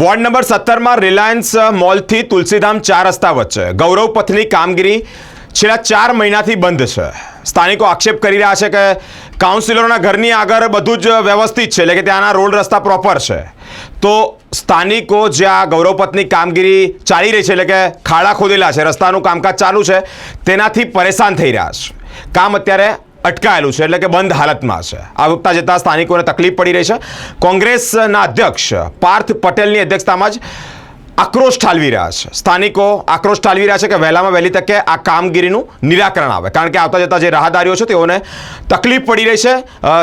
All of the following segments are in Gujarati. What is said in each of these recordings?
વોર્ડ નંબર સત્તરમાં રિલાયન્સ મોલથી તુલસીધામ ચાર રસ્તા વચ્ચે. ગૌરવ પથની કામગીરી છેલ્લા ચાર મહિનાથી બંધ છે. સ્થાનિકો આક્ષેપ કરી રહ્યા છે કે કાઉન્સિલરોના ઘરની આગળ બધું જ વ્યવસ્થિત છે, એટલે કે ત્યાંના રોડ રસ્તા પ્રોપર છે. તો સ્થાનિકો જ્યાં ગૌરવપથની કામગીરી ચાલી રહી છે, એટલે કે ખાડા ખોદેલા છે, રસ્તાનું કામકાજ ચાલુ છે, તેનાથી પરેશાન થઈ રહ્યા છે. કામ અત્યારે અટકાયેલું છે, એટલે કે બંધ હાલતમાં છે. આવતા જતા સ્થાનિકોને તકલીફ પડી રહી છે. કોંગ્રેસના અધ્યક્ષ પાર્થ પટેલની અધ્યક્ષતામાં જ આક્રોશ ઠાલવી રહ્યા છે. સ્થાનિકો આક્રોશ ઠાલવી રહ્યા છે કે વહેલામાં વહેલી તકે આ કામગીરીનું નિરાકરણ આવે. કારણ કે આવતા જતા જે રાહદારીઓ છે, તેઓને તકલીફ પડી રહી છે.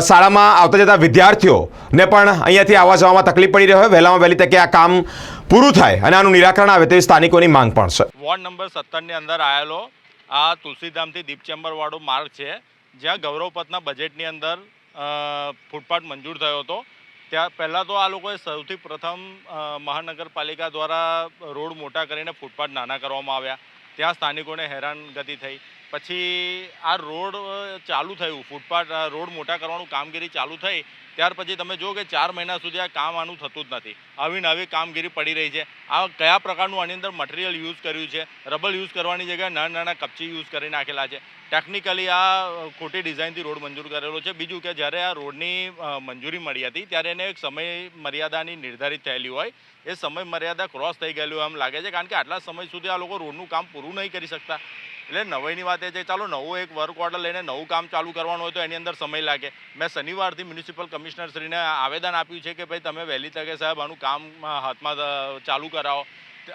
શાળામાં આવતા જતા વિદ્યાર્થીઓને પણ અહીંયાથી આવવા જવામાં તકલીફ પડી રહી હોય. વહેલામાં વહેલી તકે આ કામ પૂરું થાય અને આનું નિરાકરણ આવે તેવી સ્થાનિકોની માંગ પણ છે. વોર્ડ નંબર સત્તરની અંદર આવેલો આ તુલસીધામથી દીપ ચેમ્બરવાળો માર્ગ છે. જ્યાં ગૌરવપથના બજેટની અંદર ફૂટપાથ મંજૂર થયો હતો. ત્યાં પહેલાં તો આ લોકોએ સૌથી પ્રથમ મહાનગરપાલિકા દ્વારા રોડ મોટા કરીને ફૂટપાથ નાના કરવામાં આવ્યા. ત્યાં સ્થાનિકોને હેરાનગતિ થઈ. પછી આ રોડ ચાલુ થયું. ફૂટપાથ રોડ મોટા કરવાનું કામગીરી ચાલુ થઈ. ત્યાર પછી તમે જુઓ કે ચાર મહિના સુધી આ કામ આનું થતું જ નથી. આવી નવી કામગીરી પડી રહી છે. આ કયા પ્રકારનું આની અંદર મટીરિયલ યુઝ કર્યું છે? રબલ યુઝ કરવાની જગ્યાએ નાના નાના કપચી યુઝ કરી નાખેલા છે. ટેકનિકલી આ ખોટી ડિઝાઇનથી રોડ મંજૂર કરેલો છે. બીજું કે જ્યારે આ રોડની મંજૂરી મળી હતી, ત્યારે એને એક સમય મર્યાદાની નિર્ધારિત થયેલી હોય. એ સમય મર્યાદા ક્રોસ થઈ ગયેલું એમ લાગે છે, કારણ કે આટલા સમય સુધી આ લોકો રોડનું કામ પૂરું નહીં કરી શકતા. એટલે નવાઈની વાત એ છે, ચાલો નવું એક વર્ક ઓર્ડર લઈને નવું કામ ચાલુ કરવાનું હોય તો એની અંદર સમય લાગે. મેં શનિવારથી મ્યુનિસિપલ કમિશનરશ્રીને આવેદન આપ્યું છે કે ભાઈ તમે વહેલી તકે સાહેબ આનું કામ હાથમાં ચાલુ કરાવો.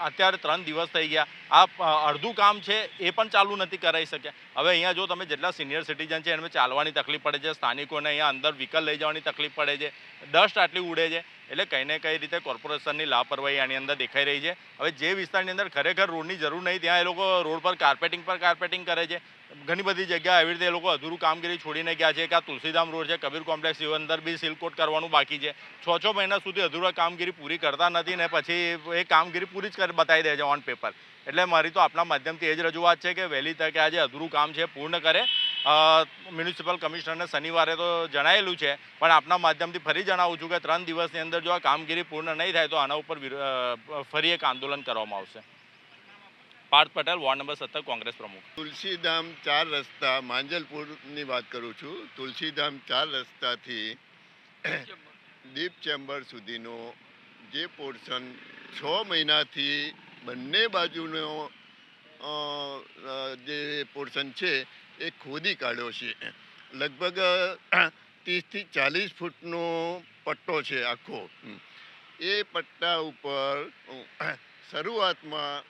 અત્યારે ત્રણ દિવસ થઈ ગયા. આ અડધું કામ છે, એ પણ ચાલુ નથી કરાવી શક્યા. હવે અહીંયા જો તમે જેટલા સિનિયર સિટીઝન છે એમને ચાલવાની તકલીફ પડે છે, સ્થાનિકોને અહીંયા અંદર વ્હીકલ લઈ જવાની તકલીફ પડે છે ડસ્ટ આટલી ઉડે છે. એટલે કંઈ ને કઈ રીતે કોર્પોરેશનની લાપરવાહી આની અંદર દેખાઈ રહી છે. હવે જે વિસ્તારની અંદર ખરેખર રોડની જરૂર નહીં, ત્યાં એ લોકો રોડ પર કાર્પેટિંગ પર કાર્પેટિંગ કરે છે. ઘણી બધી જગ્યા એવી રીતે એ લોકો અધૂરું કામગીરી છોડીને ગયા છે, કે આ તુલસીધામ રોડ છે, કબીર કોમ્પ્લેક્સ એ અંદર બી સિલકોટ કરવાનું બાકી છે. છ છ મહિના સુધી અધૂરા કામગીરી પૂરી કરતા નથી ને પછી એ કામગીરી પૂરી જ બતાવી દે છે ઓન પેપર એટલે મારી તો આપણા માધ્યમથી એ જ રજૂઆત છે કે વહેલી તકે આજે અધૂરું કામ છે, પૂર્ણ કરે. મ્યુનિસિપલ કમિશનરને શનિવારે તો જણાયેલું છે, પણ આપના માધ્યમથી ફરી જણાવું છું કે ત્રણ દિવસની અંદર જો આ કામગીરી પૂર્ણ નહીં થાય તો આના ઉપર ફરી એક આંદોલન કરવામાં આવશે. પાર્થ પટેલ, વોર્ડ નંબર સત્તર, કોંગ્રેસ પ્રમુખ. તુલસીધામ ચાર રસ્તા, માંજલપુરની વાત કરું છું. તુલસીધામ ચાર રસ્તાથી દીપ ચેમ્બર સુધીનો જે પોર્શન છ મહિનાથી બંને બાજુનો જે પોર્શન છે એ ખોદી કાઢ્યો છે. લગભગ ત્રીસથી ચાલીસ ફૂટનો પટ્ટો છે આખો. એ પટ્ટા ઉપર શરૂઆતમાં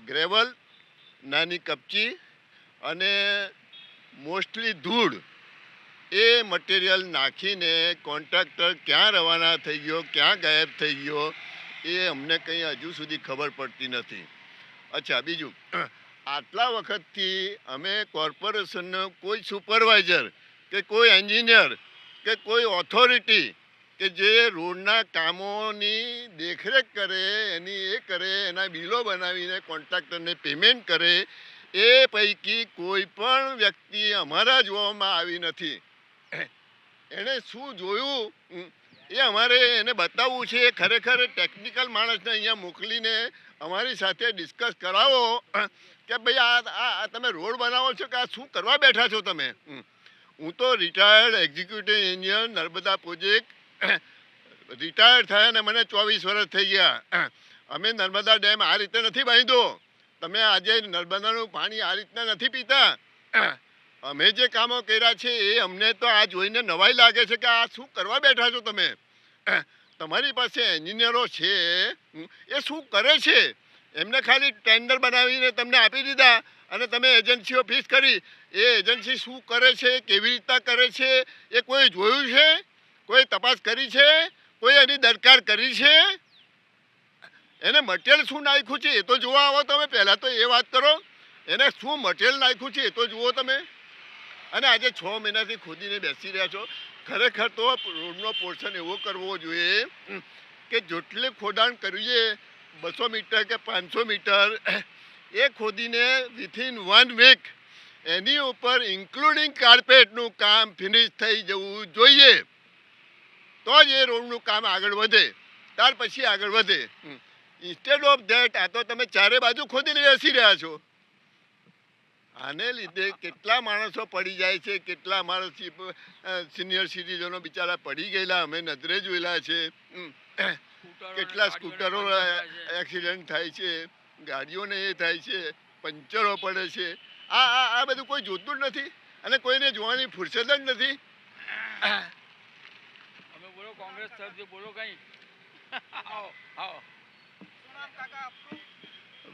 ગ્રેવલ, નાની કપચી અને મોસ્ટલી ધૂળ એ મટીરિયલ નાખીને કોન્ટ્રાક્ટર ક્યાં રવાના થઈ ગયો, ક્યાં ગાયબ થઈ ગયો, એ અમને કંઈ હજુ સુધી ખબર પડતી નથી. અચ્છા, બીજું આટલા વખતથી અમે કોર્પોરેશનનો કોઈ સુપરવાઇઝર કે કોઈ એન્જિનિયર કે કોઈ ઓથોરિટી કે જે રોડના કામોની દેખરેખ કરે, એની એ કરે, એના બિલો બનાવીને કોન્ટ્રાક્ટરને પેમેન્ટ કરે, એ પૈકી કોઈ પણ વ્યક્તિ અમારા જોવામાં આવી નથી. એણે શું જોયું? એ અમારે એને બતાવવું છે, એ ખરેખર ટેકનિકલ માણસને અહીંયા મોકલીને અમારી સાથે ડિસ્કસ કરાવો, કે ભાઈ આ, આ- તમે રોડ બનાવો છો કે આ શું કરવા બેઠા છો તમે. હું તો retired executive engineer Narmada project retired થયા ને મને ચોવીસ વર્ષ થઈ ગયા. અમે નર્મદા ડેમ આ રીતે નથી બાંધ્યો. તમે આજે નર્મદાનું પાણી આ રીતના નથી પીતા. અમે જે કામો કર્યા છે એ અમને તો આ જોઈને નવાઈ લાગે છે કે આ શું કરવા બેઠા છો તમે? તમારી પાસે એન્જિનિયરો છે એ શું કરે છે? એમને ખાલી ટેન્ડર બનાવીને તમને આપી દીધા અને તમે એજન્સીઓ ફિક્સ કરી. એ એજન્સી શું કરે છે, કેવી રીતના કરે છે, એ કોઈ જોયું છે? કોઈ તપાસ કરી છે? કોઈ એની દરકાર કરી છે? એને મટીરિયલ શું નાખ્યું છે એ તો જોવા આવો તમે, પહેલાં તો એ વાત કરો. એને શું મટીરિયલ નાખ્યું છે એ તો જુઓ તમે. અને આજે છ મહિનાથી ખોદીને બેસી રહ્યા છો. ખરેખર તો રોડનો પોર્શન એવો કરવો જોઈએ કે જેટલે ખોદાણ કરીએ, બસો મીટર કે પાંચસો મીટર, એ ખોદીને વિથિન વન વીક એની ઉપર ઇન્ક્લુડિંગ કાર્પેટનું કામ ફિનિશ થઈ જવું જોઈએ. તો જ એ રોડનું કામ આગળ વધે. ત્યાર પછી આગળ વધે. ઇન્સ્ટેડ ઓફ ધેટ આ તો તમે ચારે બાજુ ખોદીને બેસી રહ્યા છો. આને લીધે કેટલા માણસો પડી જાય છે કેટલા માણસ સિનિયર સિટીઝનો બિચારા પડી ગયેલા અમે નજરે જોયેલા છે. કેટલા સ્કૂટરો એક્સિડન્ટ થાય છે ગાડીઓને એ થાય છે પંચરો પડે છે. આ આ આ બધું કોઈ જોતું જ નથી અને કોઈને જોવાની ફુરસદ જ નથી. અમે બોલો કોંગ્રેસ તરફથી બોલો કઈ. આવો આવો.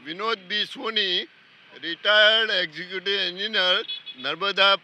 Vinod B Soni retired executive engineer Narmada